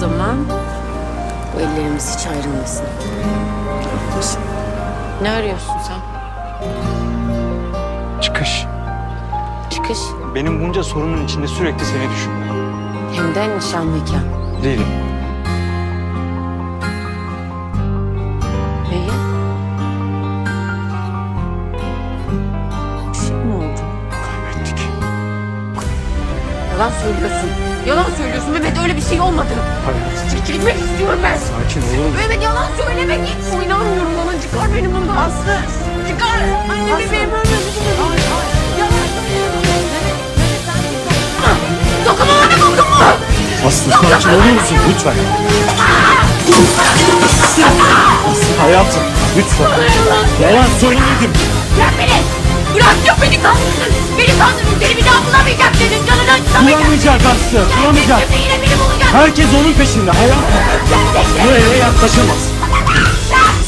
zaman bu ellerimiz hiç ayrılmasın. Ne arıyorsun sen? Çıkış. Çıkış. Benim bunca sorunun içinde sürekli seni düşünüyorum. Hem de nişanlıyken. Değilim. İyi. Bir şey mi oldu? Kaybettik. Yalan söylüyorsun. Yalan söylüyorsun Mehmet öyle bir şey olmadı. Hayat. Çekilmek istiyorum ben. Sakin musun? Mehmet yalan söyleme git. İnanmıyorum ona çıkar beni bundan. Aslı. Çıkar. Anne bebeğim ölmesin. Yalan söylüyorum. Dokunma bana dokunma. Aslı sakin olur musun lütfen? Aslı hayatım lütfen. Yalan söylemedim. Bırak beni. Bırak ya beni kandırdın. Beni kandırdın. Seni bir daha acıtamayacak. Bulamazsın, bulamayacak. Herkes onun peşinde, hayat mı? Bu eve yaklaşamaz.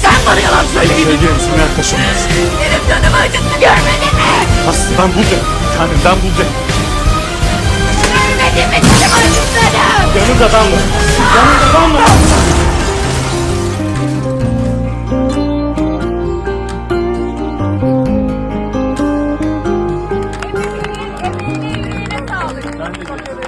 Sen bana yalan söyledin. Söylüyorum sana yaklaşamaz. Benim canımı acıttı görmedin mi? Aslı ben buradayım, bir tanem ben buradayım. Görmedin mi canımı acıttığını? Yanımda ben varım. Yanımda ben varım. Ben de